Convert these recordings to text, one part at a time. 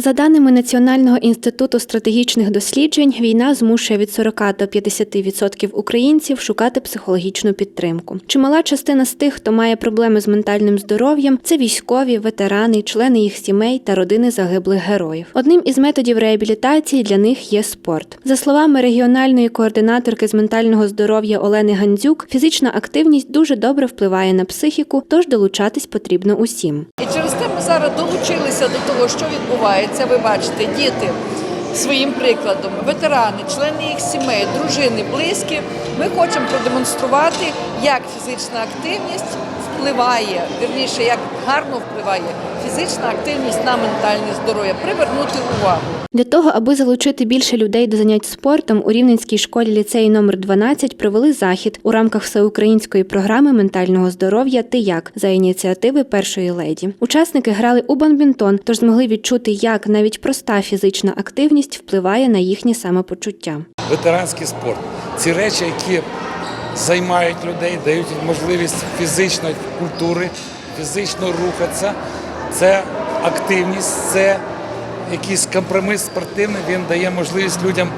За даними Національного інституту стратегічних досліджень, війна змушує від 40 до 50% українців шукати психологічну підтримку. Чимала частина з тих, хто має проблеми з ментальним здоров'ям, це військові, ветерани, члени їх сімей та родини загиблих героїв. Одним із методів реабілітації для них є спорт. За словами регіональної координаторки з ментального здоров'я Олени Гандзюк, фізична активність дуже добре впливає на психіку, тож долучатись потрібно усім. Через те ми зараз долучилися до того, що відбувається. Ви бачите, діти своїм прикладом, ветерани, члени їх сімей, дружини, близькі. Ми хочемо продемонструвати, як фізична активність впливає, вірніше, як гарно впливає фізична активність на ментальне здоров'я, привернути увагу. Для того, аби залучити більше людей до занять спортом, у Рівненській школі ліцеї номер 12 провели захід у рамках всеукраїнської програми ментального здоров'я Ти як за ініціативи першої леді. Учасники грали у бадмінтон, тож змогли відчути, як навіть проста фізична активність впливає на їхнє самопочуття. ветеранський спорт. Ці речі, які займають людей, дають можливість фізичної культури, фізично рухатися. Це активність, це якийсь компроміс спортивний, він дає можливість людям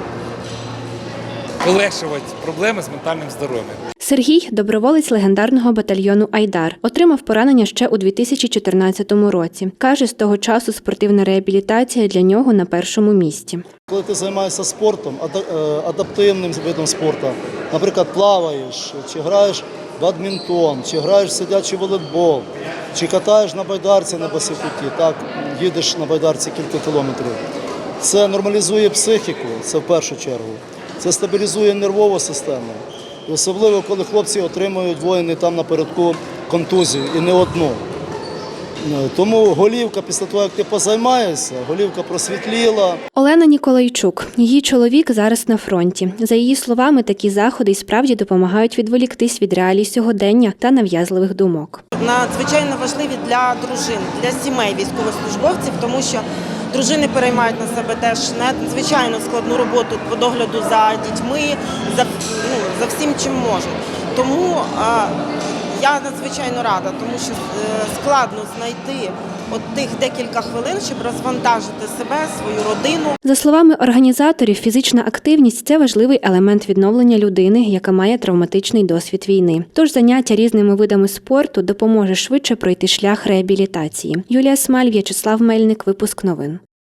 полегшувати проблеми з ментальним здоров'ям. Сергій доброволець легендарного батальйону Айдар, отримав поранення ще у 2014 році. каже, з того часу спортивна реабілітація для нього на першому місці. Коли ти займаєшся спортом, е, адаптивним видом спорту, наприклад, плаваєш, чи граєш бадмінтон, чи граєш сидячий волейбол, чи катаєш на байдарці на басикуті, так, їдеш на байдарці кілька кілометрів. Це нормалізує психіку, це в першу чергу. Це стабілізує нервову систему. Особливо, коли хлопці отримують воїни там напередку контузію і не одну. Е, Тому голівка, після того, як ти позаймаєшся, голівка просвітліла, Олена Ніколайчук, її чоловік зараз на фронті. За її словами, такі заходи й справді допомагають відволіктись від реалій сьогодення та нав'язливих думок. надзвичайно важливі для дружин, для сімей військовослужбовців, тому що дружини переймають на себе теж надзвичайно складну роботу по догляду за дітьми, за, ну, за всім, чим можуть. Тому а, я надзвичайно рада, тому що е, складно знайти от тих декілька хвилин, щоб розвантажити себе, свою родину. За словами організаторів, фізична активність це важливий елемент відновлення людини, яка має травматичний досвід війни. Тож заняття різними видами спорту допоможе швидше пройти шлях реабілітації. Юлія Смаль, В'ячеслав Мельник, випуск новин.